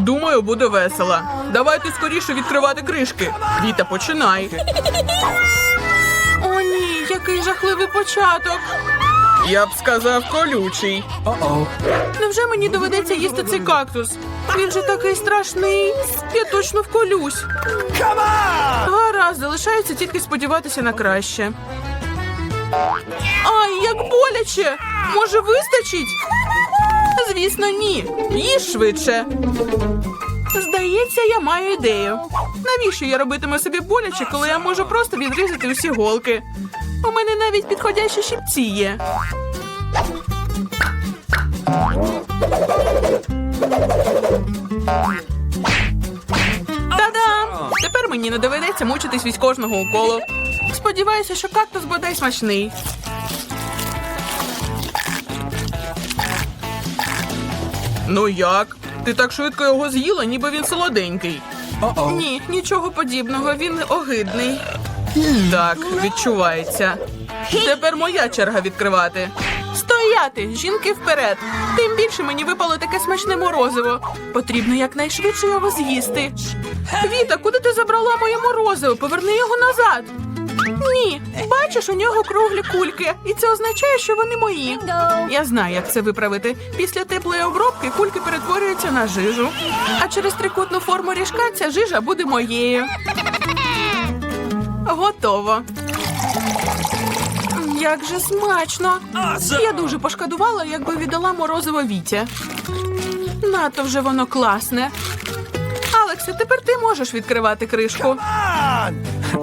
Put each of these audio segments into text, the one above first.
Думаю, буде весело. Давайте скоріше відкривати кришки. Віта, починай. О, ні, який жахливий початок. Я б сказав колючий. Невже мені доведеться їсти цей кактус? Він же такий страшний. Я точно вколюсь. Гаразд, залишається тільки сподіватися на краще. Ай, як боляче! Може, вистачить? Звісно, ні. Їж швидше. Здається, я маю ідею. Навіщо я робитиму собі боляче, коли я можу просто відрізати усі голки? У мене навіть підходящі щипці є. Та-дам! Тепер мені не доведеться мучитись від кожного уколу. Сподіваюся, що кактус бодай смачний. Ну як? Ти так швидко його з'їла, ніби він солоденький. Ні, нічого подібного, він огидний. Так, відчувається. Тепер моя черга відкривати. Стояти! Жінки вперед! Тим більше мені випало таке смачне морозиво. Потрібно якнайшвидше його з'їсти. Віта, куди ти забрала моє морозиво? Поверни його назад. Ні, бачиш, у нього круглі кульки, і це означає, що вони мої. Я знаю, як це виправити. Після теплої обробки кульки перетворюються на жижу. А через трикутну форму ріжка ця жижа буде моєю. Готово. Як же смачно! Я дуже пошкодувала, якби віддала морозиво Вітя. Надто вже воно класне. Алексе, тепер ти можеш відкривати кришку.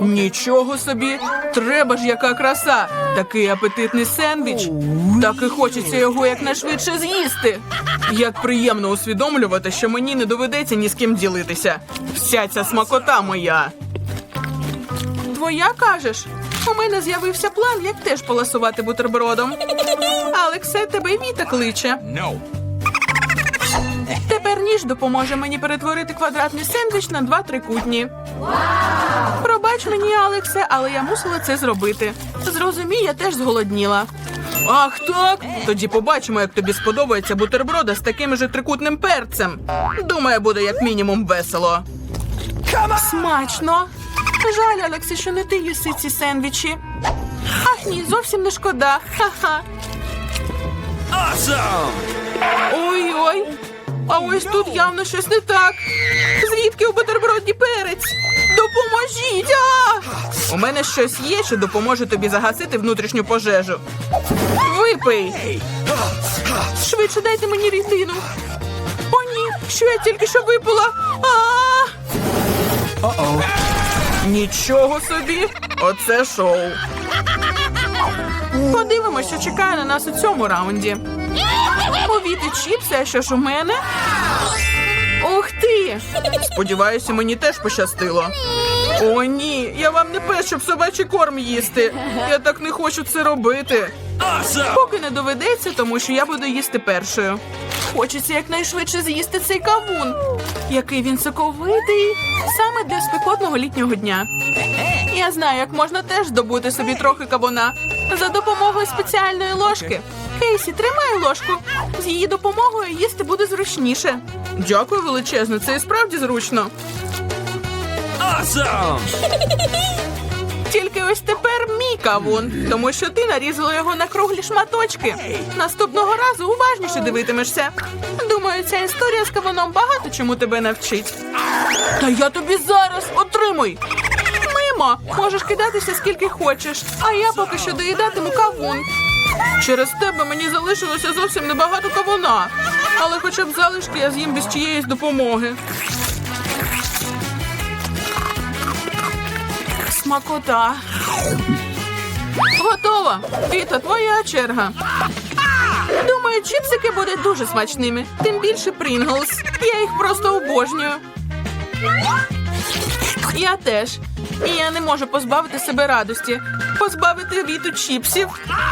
Нічого собі, треба ж яка краса. Такий апетитний сендвіч. Так і хочеться його якнайшвидше з'їсти. Як приємно усвідомлювати, що мені не доведеться ні з ким ділитися. Вся ця смакота моя. Твоя кажеш? У мене з'явився план, як теж поласувати бутербродом. Алексе, тебе й Віта кличе. Ніж допоможе мені перетворити квадратний сендвіч на два трикутні. Пробач мені, Алексе, але я мусила це зробити. Зрозумій, я теж зголодніла. Ах так? Тоді побачимо, як тобі сподобається бутерброда з таким же трикутним перцем. Думаю, буде як мінімум весело. Смачно. Жаль, Алексе, що не ти їси ці сендвічі. Ах ні, зовсім не шкода. Ха-ха. Ой-ой. А ось тут явно щось не так. Звідки у бутерброді перець? Допоможіть! А! У мене щось є, що допоможе тобі загасити внутрішню пожежу. Випий! Швидше дайте мені рідину. О, ні, що я тільки що випила. А! Нічого собі! Оце шоу. Подивимось, що чекає на нас у цьому раунді. Повіти чіпси, а що ж у мене? Ух ти! Сподіваюся, мені теж пощастило. О, ні, я вам не пес, щоб собачий корм їсти. Я так не хочу це робити. Поки не доведеться, тому що я буду їсти першою. Хочеться якнайшвидше з'їсти цей кавун. Який він соковитий, саме для спекотного літнього дня. Я знаю, як можна теж здобути собі трохи кавуна за допомогою спеціальної ложки. Кейсі, тримай ложку. З її допомогою їсти буде зручніше. Дякую величезно, це і справді зручно. Тільки ось тепер мій кавун, тому що ти нарізала його на круглі шматочки. Наступного разу уважніше дивитимешся. Думаю, ця історія з кавуном багато чому тебе навчить. Та я тобі зараз отримуй. Мимо, можеш кидатися скільки хочеш, а я поки що доїдатиму кавун. Через тебе мені залишилося зовсім небагато кавуна, але хоча б залишки я з'їм без чиєїсь допомоги. Смакота. Готово. Віта, твоя черга. Думаю, чіпсики будуть дуже смачними. Тим більше Прінглс. Я їх просто обожнюю. Я теж. І я не можу позбавити себе радості. Позбавити віту чіпсів.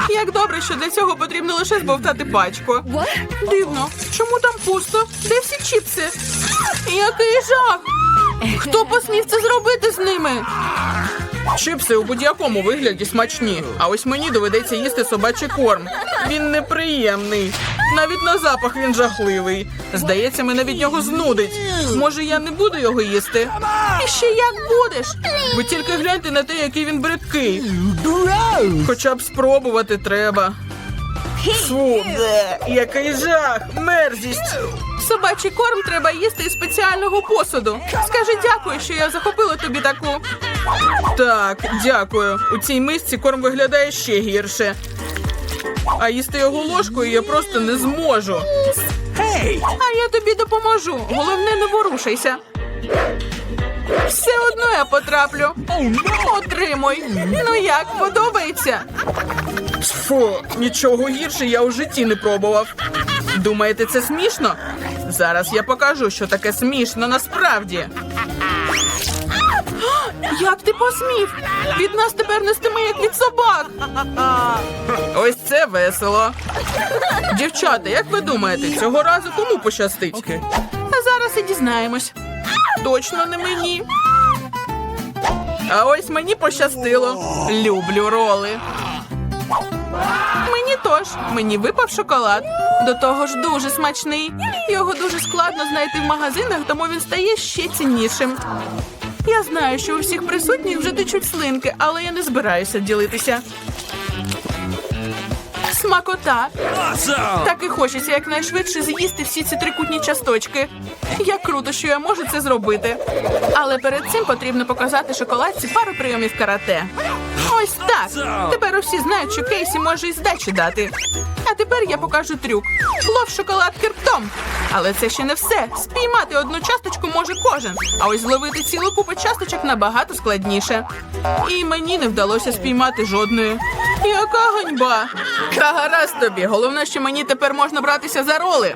Як добре, що для цього потрібно лише збовтати пачку. Дивно, чому там пусто? Де всі чіпси? Який жах! Хто посмів це зробити з ними? Чипси у будь-якому вигляді смачні, а ось мені доведеться їсти собачий корм. Він неприємний. Навіть на запах він жахливий. Здається, мене від нього знудить. Може, я не буду його їсти? І ще як будеш? Ви тільки гляньте на те, який він бридкий. Хоча б спробувати треба. Фу, бе, який жах, мерзість. Собачий корм треба їсти із спеціального посуду. Скажи дякую, що я захопила тобі таку. Так, дякую. У цій мисці корм виглядає ще гірше. А їсти його ложкою я просто не зможу. А я тобі допоможу. Головне, не ворушайся. Все одно я потраплю. Отримуй. Ну як, подобається? Фу, нічого гірше я у житті не пробував. Думаєте, це смішно? Зараз я покажу, що таке смішно насправді. Як ти посмів? Від нас тепер нестиме, як від собак. Ось це весело. Дівчата, як ви думаєте, цього разу кому пощастить? А зараз і дізнаємось. Точно не мені. А ось мені пощастило. Люблю роли. Мені тож, мені випав шоколад. До того ж дуже смачний. Його дуже складно знайти в магазинах, тому він стає ще ціннішим. Я знаю, що у всіх присутніх вже течуть слинки, але я не збираюся ділитися. Смакота. Так і хочеться якнайшвидше з'їсти всі ці трикутні часточки. Як круто, що я можу це зробити. Але перед цим потрібно показати шоколадці пару прийомів карате. Ось так. Тепер усі знають, що Кейсі може і здачі дати. А тепер я покажу трюк. Лов шоколадки ртом. Але це ще не все. Спіймати одну часточку може кожен. А ось зловити цілу купу часточок набагато складніше. І мені не вдалося спіймати жодної. Яка ганьба! Та гаразд тобі. Головне, що мені тепер можна братися за роли.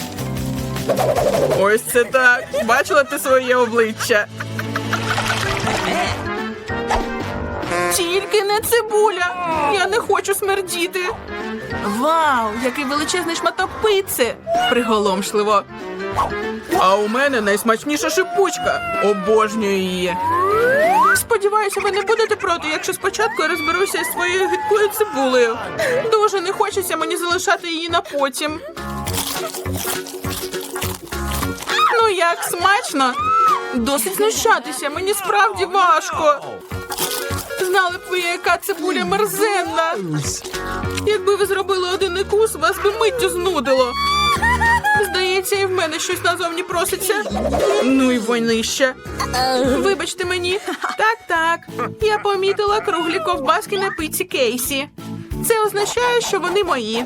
Ось це так. Бачила ти своє обличчя. Тільки не цибуля. Я не хочу смердіти. Вау, який величезний шматок пици. Приголомшливо. А у мене найсмачніша шипучка. Обожнюю її. Сподіваюся, ви не будете проти, якщо спочатку я розберуся із своєю гидкою цибулею. Дуже не хочеться мені залишати її на потім. Ну як смачно? Досить знущатися, мені справді важко. Знали б ви, яка цибуля мерзенна. Якби ви зробили один укус, вас би миттю знудило. Здається, і в мене щось назовні проситься. Ну й войнище. Вибачте мені. Так, так. Я помітила круглі ковбаски на пиці Кейсі. Це означає, що вони мої.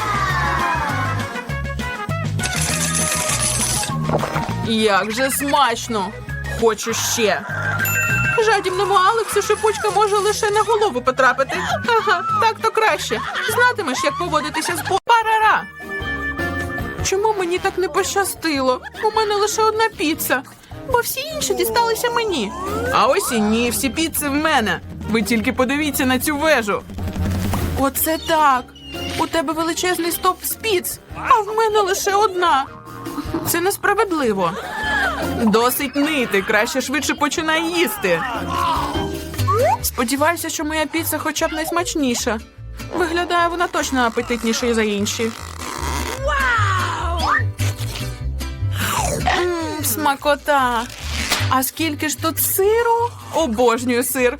Як же смачно! Хочу ще. Жадібному Алексу шипучка може лише на голову потрапити. Ага, так то краще. Знатимеш, як поводитися з парара. Чому мені так не пощастило? У мене лише одна піца, бо всі інші дісталися мені. А ось і ні, всі піци в мене. Ви тільки подивіться на цю вежу. Оце так. У тебе величезний стоп з піц, а в мене лише одна. Це несправедливо. Досить нити, краще швидше починай їсти. Сподіваюся, що моя піца хоча б найсмачніша. Виглядає вона точно апетитнішою за інші. Мм, смакота. А скільки ж тут сиру? Обожнюю сир.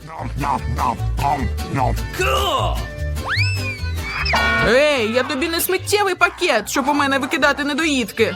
Ей, я тобі не сміттєвий пакет, щоб у мене викидати недоїдки.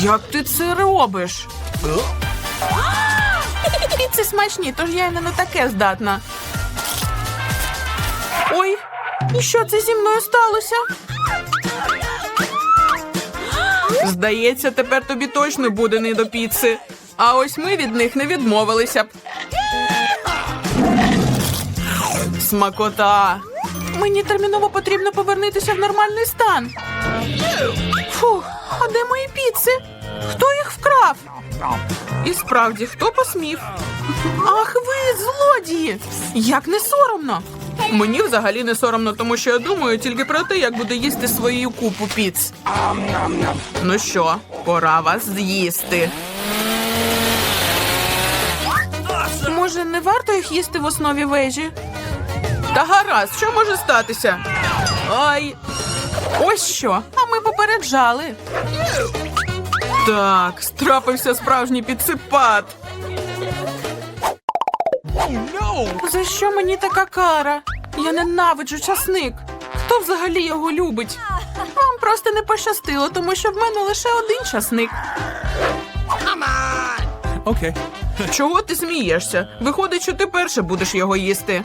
Як ти це робиш? Піци смачні, тож я й не на таке здатна. Ой, і що це зі мною сталося? Здається, тепер тобі точно буде не до піци. А ось ми від них не відмовилися б. Смакота. Мені терміново потрібно повернутися в нормальний стан. Фух, а де мої піци? Хто їх вкрав? І справді, хто посмів? Ах ви, злодії! Як не соромно! Мені взагалі не соромно, тому що я думаю тільки про те, як буду їсти свою купу піц. Ну що, пора вас з'їсти. Може, не варто їх їсти в основі вежі? Та гаразд, що може статися? Ай. Ось що. А ми попереджали. Так, страпився справжній підсипат. За що мені така кара? Я ненавиджу часник. Хто взагалі його любить? Вам просто не пощастило, тому що в мене лише один часник. Okay. Чого ти смієшся? Виходить, що ти перше будеш його їсти.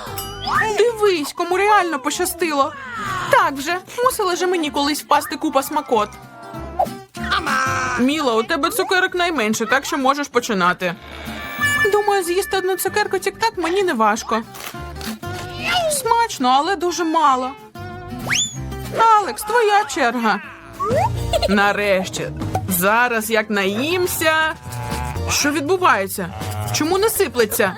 Дивись, кому реально пощастило. Так вже, мусила же мені колись впасти купа смакот. Міла, у тебе цукерок найменше, так що можеш починати. Думаю, з'їсти одну цукерку тік-так мені не важко. Смачно, але дуже мало. Алекс, твоя черга. Нарешті. Зараз як наїмся. Що відбувається? Чому не сиплеться?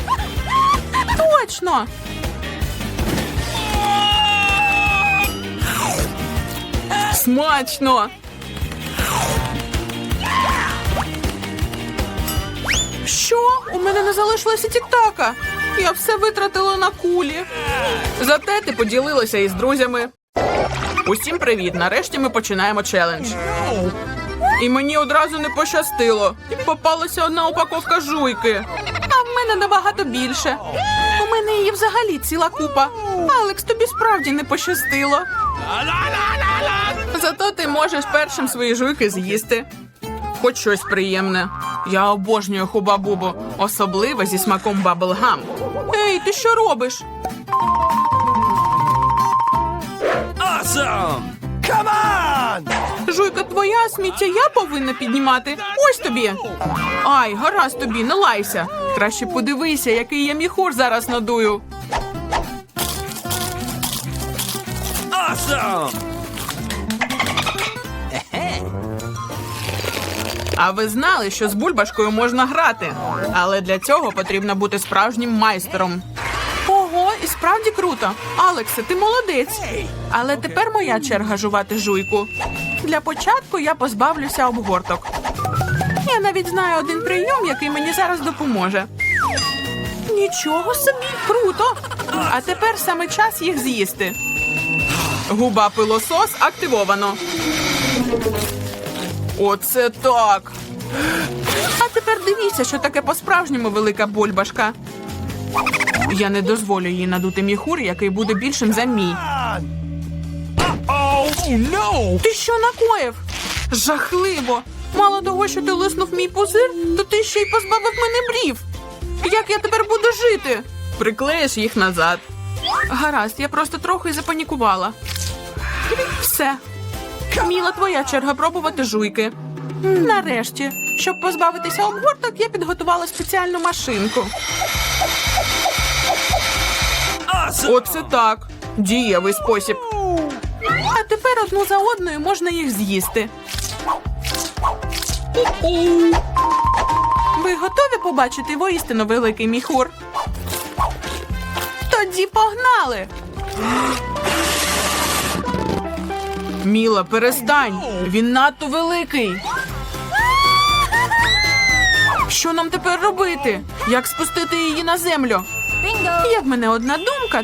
Точно. Смачно. Що? У мене не залишилося тіктака. Я все витратила на кулі. Зате ти поділилася із друзями. Усім привіт! Нарешті ми починаємо челендж. І мені одразу не пощастило. Попалася одна упаковка жуйки. А в мене набагато більше. У мене її взагалі ціла купа. Алекс, тобі справді не пощастило. Зато ти можеш першим свої жуйки з'їсти. Хоч щось приємне. Я обожнюю хуба-бубу, особливо зі смаком баблгам. Ей, ти що робиш? Awesome! Come on! Жуйка твоя, сміття я повинна піднімати. Ось тобі. Ай, гаразд тобі, не лайся. Краще подивися, який я міхур зараз надую. Awesome! А ви знали, що з бульбашкою можна грати, але для цього потрібно бути справжнім майстером. Ого, і справді круто. Алексе, ти молодець. Але тепер моя черга жувати жуйку. Для початку я позбавлюся обгорток. Я навіть знаю один прийом, який мені зараз допоможе. Нічого собі, круто. А тепер саме час їх з'їсти. Губа пилосос активовано. Оце так. А тепер дивіться, що таке по-справжньому велика бульбашка. Я не дозволю їй надути міхур, який буде більшим за мій. Oh no! Ти що накоїв? Жахливо. Мало того, що ти лиснув мій пузир, то ти ще й позбавив мене брів. Як я тепер буду жити? Приклеїш їх назад. Гаразд, я просто трохи запанікувала. Все. Міла, твоя черга пробувати жуйки. Нарешті, щоб позбавитися обгорток, я підготувала спеціальну машинку. Оце так. Дієвий спосіб. А тепер одну за одною можна їх з'їсти. Ви готові побачити воістину великий міхур? Тоді погнали. Міла, перестань. Він надто великий. Що нам тепер робити? Як спустити її на землю? Є в мене одна думка.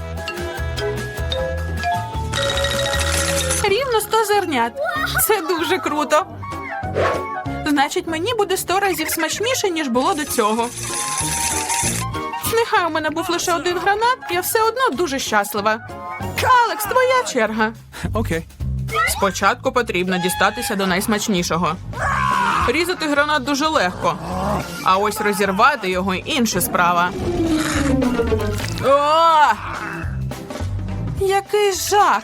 Рівно 100 зернят. Це дуже круто. Значить, мені буде 100 разів смачніше, ніж було до цього. Нехай у мене був лише один гранат, я все одно дуже щаслива. Алекс, твоя черга. Okay. Спочатку потрібно дістатися до найсмачнішого. Різати гранат дуже легко, а ось розірвати його інша справа. О! Який жах!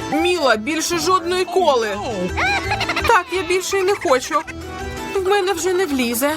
Міла, більше жодної коли. Так, я більше й не хочу. В мене вже не влізе.